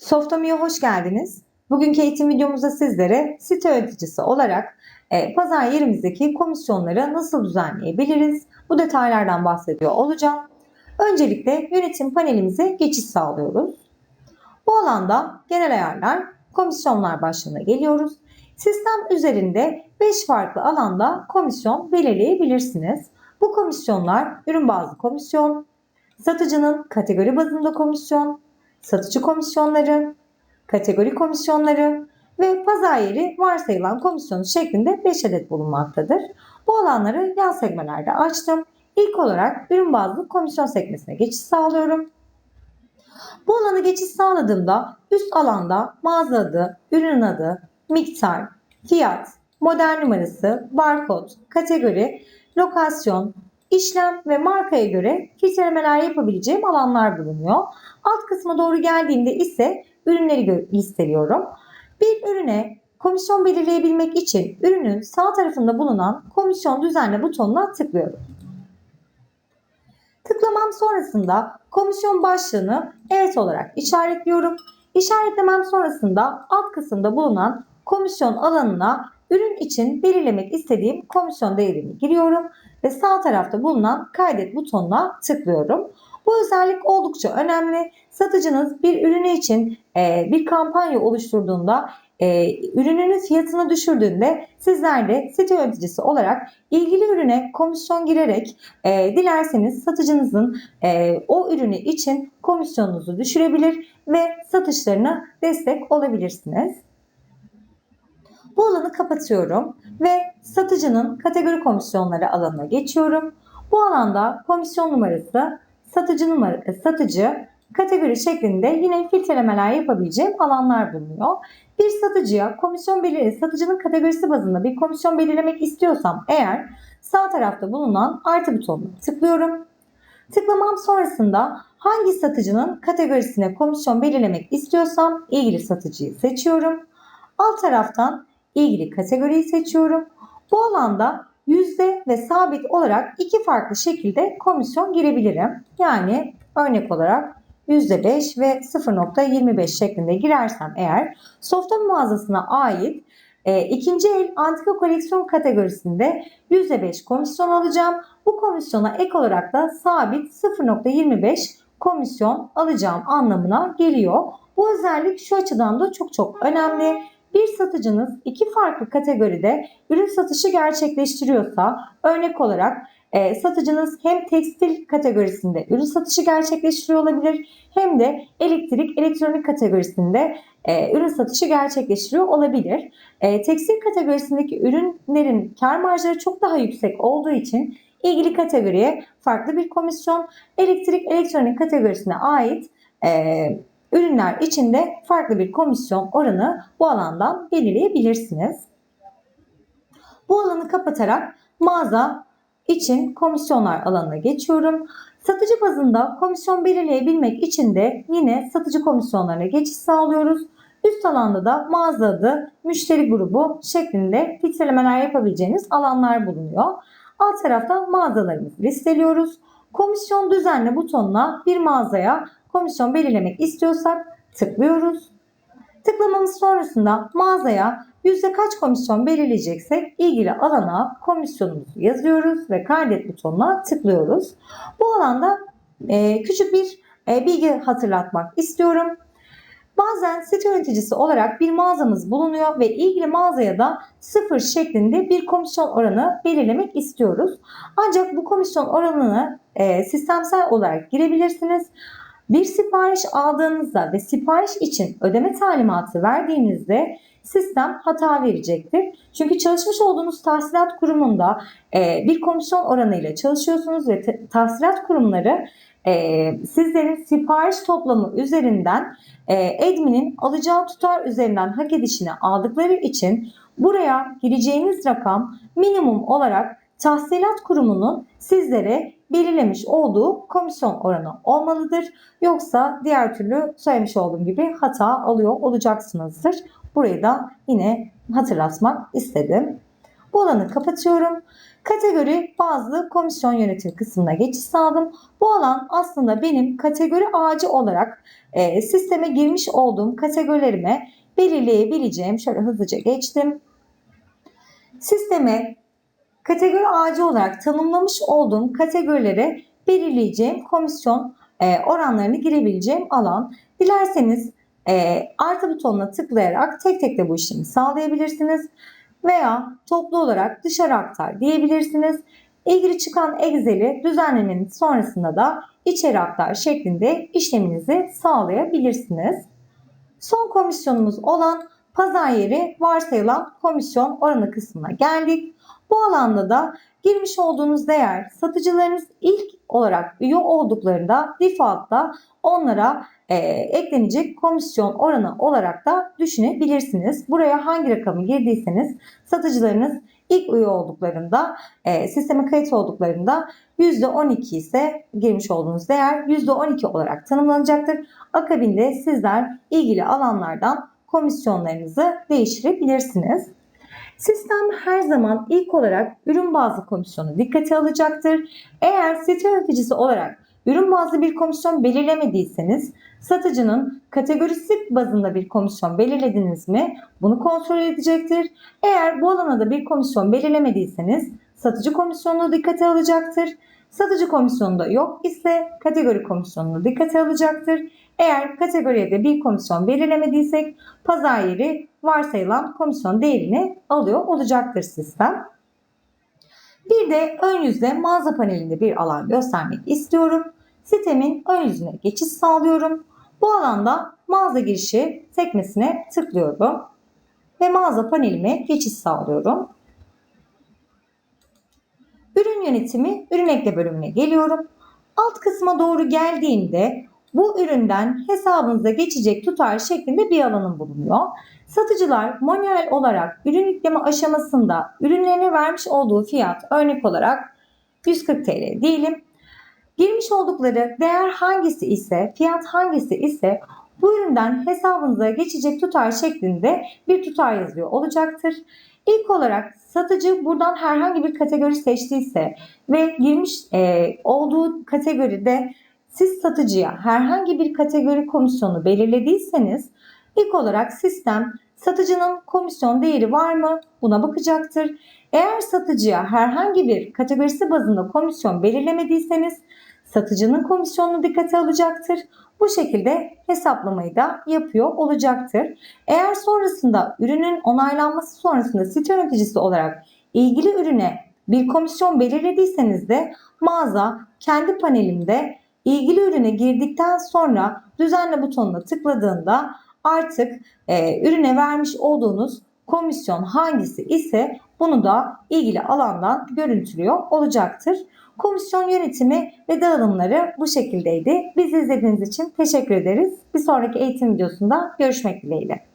Softami'ye hoş geldiniz. Bugünkü eğitim videomuzda sizlere site yöneticisi olarak e, pazar yerimizdeki komisyonları nasıl düzenleyebiliriz? Bu detaylardan bahsediyor olacağım. Öncelikle yönetim panelimize geçiş sağlıyoruz. Bu alanda genel ayarlar, komisyonlar başlığına geliyoruz. Sistem üzerinde 5 farklı alanda komisyon belirleyebilirsiniz. Bu komisyonlar ürün bazlı komisyon, satıcının kategori bazında komisyon, satıcı komisyonları, kategori komisyonları ve pazar yeri varsayılan komisyonu şeklinde 5 adet bulunmaktadır. Bu alanları yan sekmelerde açtım. İlk olarak ürün bazlı komisyon sekmesine geçiş sağlıyorum. Bu alanı geçiş sağladığımda üst alanda mağaza adı, ürün adı, miktar, fiyat, model numarası, barkod, kategori, lokasyon, işlem ve markaya göre filtrelemeler yapabileceğim alanlar bulunuyor. Alt kısma doğru geldiğimde ise ürünleri listeliyorum. Bir ürüne komisyon belirleyebilmek için ürünün sağ tarafında bulunan komisyon düzenle butonuna tıklıyorum. Tıklamam sonrasında komisyon başlığını evet olarak işaretliyorum. İşaretlemem sonrasında alt kısımda bulunan komisyon alanına ürün için belirlemek istediğim komisyon değerini giriyorum ve sağ tarafta bulunan kaydet butonuna tıklıyorum. Bu özellik oldukça önemli. Satıcınız bir ürünü için e, bir kampanya oluşturduğunda, e, ürününün fiyatını düşürdüğünde sizler de site yöneticisi olarak ilgili ürüne komisyon girerek e, dilerseniz satıcınızın e, o ürünü için komisyonunuzu düşürebilir ve satışlarına destek olabilirsiniz. Bu alanı kapatıyorum ve satıcının kategori komisyonları alanına geçiyorum. Bu alanda komisyon numarası, satıcı numara, satıcı, kategori şeklinde yine filtrelemeler yapabileceğim alanlar bulunuyor. Bir satıcıya komisyon belirli, satıcının kategorisi bazında bir komisyon belirlemek istiyorsam eğer sağ tarafta bulunan artı butonuna tıklıyorum. Tıklamam sonrasında hangi satıcının kategorisine komisyon belirlemek istiyorsam ilgili satıcıyı seçiyorum. Alt taraftan ilgili kategoriyi seçiyorum. Bu alanda yüzde ve sabit olarak iki farklı şekilde komisyon girebilirim. Yani örnek olarak %5 ve 0.25 şeklinde girersem eğer Softan mağazasına ait e, ikinci el antika koleksiyon kategorisinde %5 komisyon alacağım. Bu komisyona ek olarak da sabit 0.25 komisyon alacağım anlamına geliyor. Bu özellik şu açıdan da çok çok önemli. Bir satıcınız iki farklı kategoride ürün satışı gerçekleştiriyorsa örnek olarak e, satıcınız hem tekstil kategorisinde ürün satışı gerçekleştiriyor olabilir hem de elektrik elektronik kategorisinde e, ürün satışı gerçekleştiriyor olabilir. E, tekstil kategorisindeki ürünlerin kar marjları çok daha yüksek olduğu için ilgili kategoriye farklı bir komisyon, elektrik elektronik kategorisine ait e, ürünler için de farklı bir komisyon oranı bu alandan belirleyebilirsiniz. Bu alanı kapatarak mağaza için komisyonlar alanına geçiyorum. Satıcı bazında komisyon belirleyebilmek için de yine satıcı komisyonlarına geçiş sağlıyoruz. Üst alanda da mağaza adı, müşteri grubu şeklinde filtrelemeler yapabileceğiniz alanlar bulunuyor. Alt tarafta mağazalarımızı listeliyoruz. Komisyon düzenle butonuna bir mağazaya komisyon belirlemek istiyorsak tıklıyoruz. Tıklamamız sonrasında mağazaya yüzde kaç komisyon belirleyeceksek ilgili alana komisyonumuzu yazıyoruz ve kaydet butonuna tıklıyoruz. Bu alanda e, küçük bir e, bilgi hatırlatmak istiyorum. Bazen site yöneticisi olarak bir mağazamız bulunuyor ve ilgili mağazaya da sıfır şeklinde bir komisyon oranı belirlemek istiyoruz. Ancak bu komisyon oranını e, sistemsel olarak girebilirsiniz. Bir sipariş aldığınızda ve sipariş için ödeme talimatı verdiğinizde sistem hata verecektir. Çünkü çalışmış olduğunuz tahsilat kurumunda e, bir komisyon oranıyla çalışıyorsunuz ve tahsilat kurumları e, sizlerin sipariş toplamı üzerinden e, admin'in alacağı tutar üzerinden hak edişini aldıkları için buraya gireceğiniz rakam minimum olarak tahsilat kurumunun sizlere belirlemiş olduğu komisyon oranı olmalıdır. Yoksa diğer türlü söylemiş olduğum gibi hata alıyor olacaksınızdır. Burayı da yine hatırlatmak istedim. Bu alanı kapatıyorum. Kategori bazlı komisyon yönetimi kısmına geçiş sağladım. Bu alan aslında benim kategori ağacı olarak e, sisteme girmiş olduğum kategorilerime belirleyebileceğim. Şöyle hızlıca geçtim. Sisteme kategori ağacı olarak tanımlamış olduğum kategorilere belirleyeceğim komisyon e, oranlarını girebileceğim alan. Dilerseniz e, artı butonuna tıklayarak tek tek de bu işlemi sağlayabilirsiniz. Veya toplu olarak dışarı aktar diyebilirsiniz. İlgili çıkan Excel'i düzenlemenin sonrasında da içeri aktar şeklinde işleminizi sağlayabilirsiniz. Son komisyonumuz olan pazar yeri varsayılan komisyon oranı kısmına geldik. Bu alanda da girmiş olduğunuz değer satıcılarınız ilk olarak üye olduklarında default'ta onlara e, eklenecek komisyon oranı olarak da düşünebilirsiniz. Buraya hangi rakamı girdiyseniz satıcılarınız ilk üye olduklarında, e, sisteme kayıt olduklarında %12 ise girmiş olduğunuz değer %12 olarak tanımlanacaktır. Akabinde sizler ilgili alanlardan komisyonlarınızı değiştirebilirsiniz. Sistem her zaman ilk olarak ürün bazlı komisyonu dikkate alacaktır. Eğer site yöneticisi olarak ürün bazlı bir komisyon belirlemediyseniz satıcının kategorisi bazında bir komisyon belirlediniz mi bunu kontrol edecektir. Eğer bu alana da bir komisyon belirlemediyseniz satıcı komisyonunu dikkate alacaktır. Satıcı komisyonunda yok ise kategori komisyonunu dikkate alacaktır. Eğer kategoriye de bir komisyon belirlemediysek pazar yeri varsayılan komisyon değerini alıyor olacaktır sistem. Bir de ön yüzde mağaza panelinde bir alan göstermek istiyorum. Sitemin ön yüzüne geçiş sağlıyorum. Bu alanda mağaza girişi sekmesine tıklıyorum ve mağaza panelime geçiş sağlıyorum. Ürün yönetimi, ürün ekle bölümüne geliyorum. Alt kısma doğru geldiğimde bu üründen hesabınıza geçecek tutar şeklinde bir alanım bulunuyor. Satıcılar manuel olarak ürün yükleme aşamasında ürünlerine vermiş olduğu fiyat örnek olarak 140 TL diyelim. Girmiş oldukları değer hangisi ise, fiyat hangisi ise bu üründen hesabınıza geçecek tutar şeklinde bir tutar yazıyor olacaktır. İlk olarak satıcı buradan herhangi bir kategori seçtiyse ve girmiş e, olduğu kategoride siz satıcıya herhangi bir kategori komisyonu belirlediyseniz ilk olarak sistem satıcının komisyon değeri var mı buna bakacaktır. Eğer satıcıya herhangi bir kategorisi bazında komisyon belirlemediyseniz satıcının komisyonunu dikkate alacaktır. Bu şekilde hesaplamayı da yapıyor olacaktır. Eğer sonrasında ürünün onaylanması sonrasında site yöneticisi olarak ilgili ürüne bir komisyon belirlediyseniz de mağaza kendi panelimde ilgili ürüne girdikten sonra düzenle butonuna tıkladığında artık e, ürüne vermiş olduğunuz komisyon hangisi ise bunu da ilgili alandan görüntülüyor olacaktır. Komisyon yönetimi ve dağılımları bu şekildeydi. Bizi izlediğiniz için teşekkür ederiz. Bir sonraki eğitim videosunda görüşmek dileğiyle.